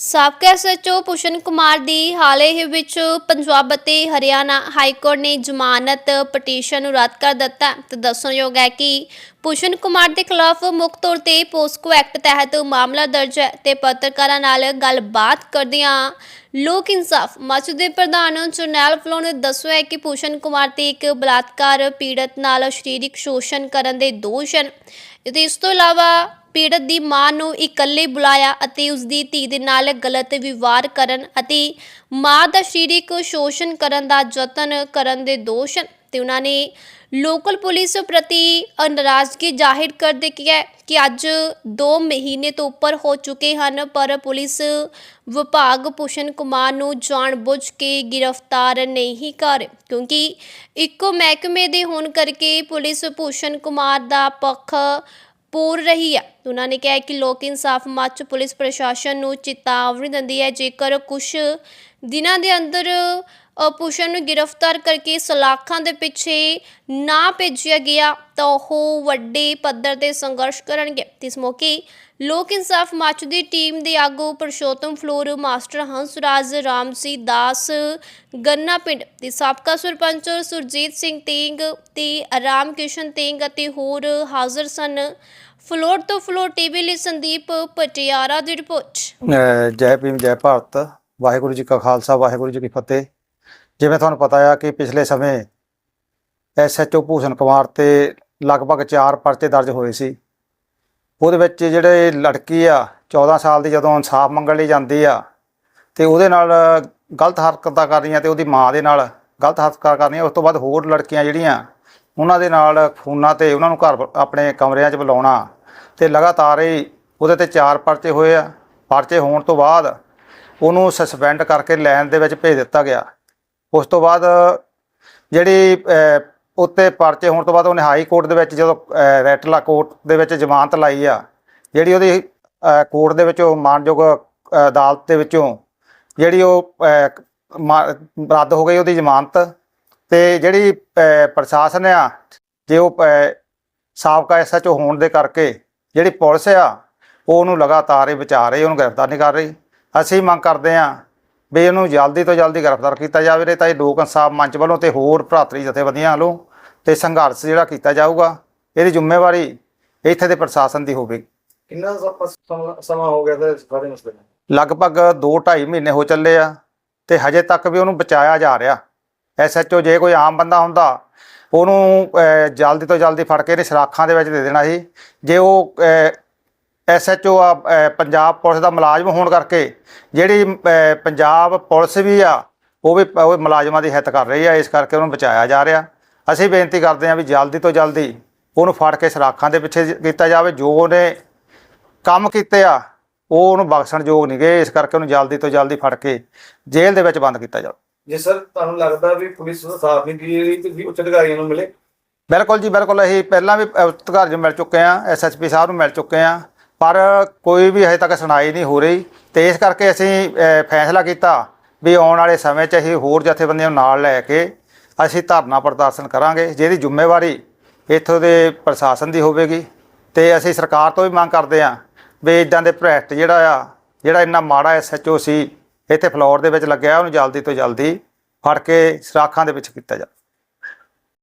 ਸਾਬਕਾ ਐਸਐਚਓ ਪੁਸ਼ਨ ਕੁਮਾਰ ਦੀ ਹਾਲੇ ਹੀ ਵਿੱਚ ਪੰਜਾਬ ਅਤੇ ਹਰਿਆਣਾ ਹਾਈ ਕੋਰਟ ਨੇ ਜ਼ਮਾਨਤ ਪਟੀਸ਼ਨ ਨੂੰ ਰੱਦ ਕਰ ਦਿੱਤਾ ਹੈ। ਤੇ ਦੱਸਣਯੋਗ ਹੈ ਕਿ ਪੁਸ਼ਨ ਕੁਮਾਰ ਦੇ ਖਿਲਾਫ ਮੁੱਖ ਤੌਰ ਤੇ ਪੋਸਕੋ ਐਕਟ ਤਹਿਤ ਮਾਮਲਾ ਦਰਜ ਹੈ ਤੇ ਪੱਤਰਕਾਰਾਂ ਨਾਲ ਗੱਲਬਾਤ ਕਰਦਿਆਂ ਲੋਕ ਇਨਸਾਫ ਮੱਚ ਦੇ ਪ੍ਰਧਾਨ ਜਰਨੈਲ ਫਲੋ ਨੇ ਦੱਸਿਆ ਹੈ ਕਿ ਪੁਸ਼ਨ ਕੁਮਾਰ ਤੇ ਇੱਕ ਬਲਾਤਕਾਰ ਪੀੜਤ ਨਾਲ ਸਰੀਰਕ ਸ਼ੋਸ਼ਣ ਕਰਨ ਦੇ ਦੋਸ਼ ਹਨ। ਤੇ ਇਸ ਤੋਂ ਇਲਾਵਾ ਪੀੜਤ ਦੀ ਮਾਂ ਨੂੰ ਇਕੱਲੇ ਬੁਲਾਇਆ ਅਤੇ ਉਸ ਦੀ ਧੀ ਦੇ ਨਾਲ ਗਲਤ ਵਿਵਹਾਰ ਕਰਨ ਅਤੇ ਮਾਂ ਦਾ ਸਰੀਰਕ ਸ਼ੋਸ਼ਣ ਕਰਨ ਦਾ ਯਤਨ ਕਰਨ ਦੇ ਦੋਸ਼ ਹਨ। ਤੇ ਉਹਨਾਂ ਨੇ ਲੋਕਲ ਪੁਲਿਸ ਪ੍ਰਤੀ ਨਾਰਾਜ਼ਗੀ ਜ਼ਾਹਿਰ ਕਰਦੇ ਕਿਹਾ ਕਿ ਅੱਜ 2 ਮਹੀਨੇ ਤੋਂ ਉੱਪਰ ਹੋ ਚੁੱਕੇ ਹਨ, ਪਰ ਪੁਲਿਸ ਵਿਭਾਗ ਪੁਸ਼ਨ ਕੁਮਾਰ ਨੂੰ ਜਾਣਬੁੱਝ ਕੇ ਗ੍ਰਿਫਤਾਰ ਨਹੀਂ ਕਰ, ਕਿਉਂਕਿ ਇੱਕੋ ਮਹਿਕਮੇ ਦੇ ਹੋਣ ਕਰਕੇ ਪੁਲਿਸ ਭੂਸ਼ਣ ਕੁਮਾਰ ਦਾ ਪੱਖ ਪੂਰ ਰਹੀ ਹੈ। ਉਹਨਾਂ ਨੇ ਕਿਹਾ ਕਿ ਲੋਕ ਇਨਸਾਫ ਮੱਚ, ਪੁਲਿਸ ਪ੍ਰਸ਼ਾਸਨ ਨੂੰ ਚੇਤਾਵਨੀ ਦਿੰਦੀ ਹੈ। ਜੇਕਰ ਕੁਝ ਦਿਨਾਂ ਦੇ ਅੰਦਰ ਪੁਸ਼ਨ ਨੂੰ ਗ੍ਰਿਫਤਾਰ ਕਰਕੇ ਸਲਾਖਾਂ ਦੇ ਪਿੱਛੇ ਨਾ ਭੇਜਿਆ ਗਿਆ, ਤਾਂ ਉਹ ਵੱਡੇ ਪੱਧਰ ਤੇ ਸੰਘਰਸ਼ ਕਰਨਗੇ। ਇਸ ਮੌਕੇ ਲੋਕ ਇਨਸਾਫ ਮੱਚ ਦੀ ਟੀਮ ਦੇ ਆਗੂ ਪਰਸ਼ੋਤਮ ਫਲੋਰ ਮਾਸਟਰ ਹੰਸਰਾਜ ਰਾਮਸੀ ਦਾਸ ਗੰਨਾ ਪਿੰਡ ਦੇ ਸਾਬਕਾ ਸਰਪੰਚ ਸੁਰਜੀਤ ਸਿੰਘ ਤੇਂਗ ਤੇ ਰਾਮ ਕਿਸ਼ਨ ਤੇਂਗ ਅਤੇ ਹੋਰ ਹਾਜ਼ਰ ਸਨ। ਫਲੋਰ ਤੋਂ ਫਲੋਰ ਟੀਵੀ ਲਈ ਸੰਦੀਪ ਪਟਿਆਰਾ ਦੀ ਰਿਪੋਰਟ। ਅਹ ਜੈ ਭੀਮ, ਜੈ ਭਾਰਤ। ਵਾਹਿਗੁਰੂ ਜੀ ਕਾ ਖਾਲਸਾ, ਵਾਹਿਗੁਰੂ ਜੀ ਕੀ ਫਤਿਹ। ਜਿਵੇਂ ਤੁਹਾਨੂੰ ਪਤਾ ਆ ਕਿ ਪਿਛਲੇ ਸਮੇਂ ਐਸਐਚਓ ਭੂਸ਼ਣ ਕੁਮਾਰ ਤੇ ਲਗਭਗ 4 ਪਰਚੇ ਦਰਜ ਹੋਏ ਸੀ। ਉਹਦੇ ਵਿੱਚ ਜਿਹੜੇ ਲੜਕੀ ਆ 14 ਸਾਲ ਦੀ ਜਦੋਂ ਇਨਸਾਫ ਮੰਗਣ ਲਈ ਜਾਂਦੀ ਆ, ਤੇ ਉਹਦੇ ਨਾਲ ਗਲਤ ਹਰਕਤਾਂ ਕਰ ਰਹੀਆਂ ਤੇ ਉਹਦੀ ਮਾਂ ਦੇ ਨਾਲ ਗਲਤ ਹਰਕਤਾਂ ਕਰ ਰਹੀਆਂ, ਉਸ ਤੋਂ ਬਾਅਦ ਹੋਰ ਲੜਕੀਆਂ ਜਿਹੜੀਆਂ ਉਹਨਾਂ ਦੇ ਨਾਲ ਫੋਨਾਂ ਤੇ ਉਹਨਾਂ ਨੂੰ ਘਰ ਆਪਣੇ ਕਮਰਿਆਂ 'ਚ ਬੁਲਾਉਣਾ ਤੇ ਲਗਾਤਾਰ ਹੀ ਉਹਦੇ ਤੇ ਚਾਰ ਪਰਚੇ ਹੋਏ ਆ। ਪਰਚੇ ਹੋਣ ਤੋਂ ਬਾਅਦ ਉਹਨੂੰ ਸਸਪੈਂਡ ਕਰਕੇ ਲੈਣ ਦੇ ਵਿੱਚ ਭੇਜ ਦਿੱਤਾ ਗਿਆ। ਉਸ ਤੋਂ ਬਾਅਦ ਜਿਹੜੀ ਅਹ, ਉੱਤੇ ਪਰਚੇ ਹੋਣ ਤੋਂ ਬਾਅਦ ਉਹਨੇ ਹਾਈ ਕੋਰਟ ਦੇ ਵਿੱਚ ਜਦੋਂ ਰੈਟਲਾ ਕੋਰਟ ਦੇ ਵਿੱਚ ਜ਼ਮਾਨਤ ਲਾਈ ਆ ਜਿਹੜੀ ਉਹਦੀ ਕੋਰਟ ਦੇ ਵਿੱਚੋਂ ਮਾਨਯੋਗ ਅਦਾਲਤ ਦੇ ਵਿੱਚੋਂ ਜਿਹੜੀ ਉਹ ਮਾ- ਰੱਦ ਹੋ ਗਈ ਉਹਦੀ ਜ਼ਮਾਨਤ ਤੇ ਜਿਹੜੀ ਪ੍ਰਸ਼ਾਸਨ ਆ ਜੇ ਉਹ ਸਾਬਕਾ ਐਸਐਚਓ ਹੋਣ ਦੇ ਕਰਕੇ ਜਿਹੜੀ ਪੁਲਿਸ ਆ ਉਹ ਉਹਨੂੰ ਲਗਾਤਾਰ ਹੀ ਵਿਚਾਰ ਰਹੀ ਉਹਨੂੰ ਗ੍ਰਿਫਤਾਰ ਨਹੀਂ ਕਰ ਰਹੀ। ਅਸੀਂ ਮੰਗ ਕਰਦੇ ਹਾਂ ਵੀ ਇਹਨੂੰ ਜਲਦੀ ਤੋਂ ਜਲਦੀ ਗ੍ਰਿਫਤਾਰ ਕੀਤਾ ਜਾਵੇ ਨਹੀਂ ਤਾਂ ਇਹ ਲੋਕ ਇਨਸਾਫ ਮੰਚ ਵੱਲੋਂ ਤੇ ਹੋਰ ਭਰਾਤਰੀ ਜਥੇਬੰਦੀਆਂ ਵੱਲੋਂ ਤੇ ਸੰਘਰਸ਼ ਜਿਹੜਾ ਕੀਤਾ ਜਾਊਗਾ ਇਹਦੀ ਜ਼ਿੰਮੇਵਾਰੀ ਇੱਥੇ ਦੇ ਪ੍ਰਸ਼ਾਸਨ ਦੀ ਹੋਵੇਗੀ। ਕਿੰਨਾ ਸਮ- ਹੋ ਗਿਆ ਤੇ ਸਾਰੇ ਮਸਲੇ? ਲਗਭਗ 2.5 ਮਹੀਨੇ ਹੋ ਚੱਲੇ ਆ ਤੇ ਹਜੇ ਤੱਕ ਵੀ ਉਹਨੂੰ ਬਚਾਇਆ ਜਾ ਰਿਹਾ। ਐਸਐਚਓ ਜੇ ਕੋਈ ਆਮ ਬੰਦਾ ਹੁੰਦਾ, ਉਹਨੂੰ ਜਲਦੀ ਤੋਂ ਜਲਦੀ ਫੜ ਕੇ ਇਹਨੇ ਸਰਾਖਾਂ ਦੇ ਵਿੱਚ ਦੇ ਦੇਣਾ ਸੀ। ਜੇ ਉਹ ਐਸਐਚਓ ਆ ਪੰਜਾਬ ਪੁਲਿਸ ਦਾ ਮੁਲਾਜ਼ਮ ਹੋਣ ਕਰਕੇ ਜਿਹੜੀ ਪੰਜਾਬ ਪੁਲਿਸ ਵੀ ਆ, ਉਹ ਵੀ, ਉਹ ਮੁਲਾਜ਼ਮਾਂ ਦੀ ਹਿੱਤ ਕਰ ਰਹੀ ਆ, ਇਸ ਕਰਕੇ ਉਹਨੂੰ ਬਚਾਇਆ ਜਾ ਰਿਹਾ। ਅਸੀਂ ਬੇਨਤੀ ਕਰਦੇ ਹਾਂ ਵੀ ਜਲਦੀ ਤੋਂ ਜਲਦੀ ਉਹਨੂੰ ਫੜ ਕੇ ਸਰਾਖਾਂ ਦੇ ਪਿੱਛੇ ਕੀਤਾ ਜਾਵੇ। ਜੋ ਉਹਨੇ ਕੰਮ ਕੀਤੇ ਆ, ਉਹ ਉਹਨੂੰ ਬਖਸ਼ਣ ਯੋਗ ਨਹੀਂ ਗਏ ਇਸ ਕਰਕੇ ਉਹਨੂੰ ਜਲਦੀ ਤੋਂ ਜਲਦੀ ਫੜ ਕੇ ਜੇਲ੍ਹ ਦੇ ਵਿੱਚ ਬੰਦ ਕੀਤਾ ਜਾਵੇ। ਜੇ ਸਰ ਤੁਹਾਨੂੰ ਲੱਗਦਾ ਵੀ ਪੁਲਿਸ ਨੂੰ ਸਾਥ ਨਹੀਂ ਦੇ ਰਹੀ ਤੇ ਵੀ ਉੱਚ ਅਧਿਕਾਰੀਆਂ ਨੂੰ ਮਿਲੇ? ਬਿਲਕੁਲ ਜੀ, ਬਿਲਕੁਲ। ਅਸੀਂ ਪਹਿਲਾਂ ਵੀ ਅਧਿਕਾਰੀ ਨੂੰ ਮਿਲ ਚੁੱਕੇ ਆ ਐਸਐਸਪੀ ਸਾਹਿਬ ਨੂੰ ਮਿਲ ਚੁੱਕੇ ਆ ਪਰ ਕੋਈ ਵੀ ਹਜੇ ਤੱਕ ਸੁਣਾਈ ਨਹੀਂ ਹੋ ਰਹੀ। ਤੇ ਇਸ ਕਰਕੇ ਅਸੀਂ ਫੈਸਲਾ ਕੀਤਾ ਵੀ ਆਉਣ ਵਾਲੇ ਸਮੇਂ 'ਚ ਅਸੀਂ ਹੋਰ ਜਥੇਬੰਦੀਆਂ ਨੂੰ ਨਾਲ ਲੈ ਕੇ ਅਸੀਂ ਧਰਨਾ ਪ੍ਰਦਰਸ਼ਨ ਕਰਾਂਗੇ, ਜਿਹਦੀ ਜ਼ਿੰਮੇਵਾਰੀ ਇੱਥੋਂ ਦੇ ਪ੍ਰਸ਼ਾਸਨ ਦੀ ਹੋਵੇਗੀ। ਤੇ ਅਸੀਂ ਸਰਕਾਰ ਤੋਂ ਵੀ ਮੰਗ ਕਰਦੇ ਆ ਵੀ ਇਦਾਂ ਦੇ ਪ੍ਰੋਜੈਕਟ ਜਿਹੜਾ ਆ, ਜਿਹੜਾ ਇੰਨਾ ਮਾੜਾ ਐਸਐਚਓ ਸੀ ਇੱਥੇ ਫਲੋਰ ਦੇ ਵਿੱਚ ਲੱਗਿਆ, ਉਹਨੂੰ ਜਲਦੀ ਤੋਂ ਜਲਦੀ ਫੜ ਕੇ ਸਰਾਖਾਂ ਦੇ ਵਿੱਚ ਕੀਤਾ ਜਾਵੇ।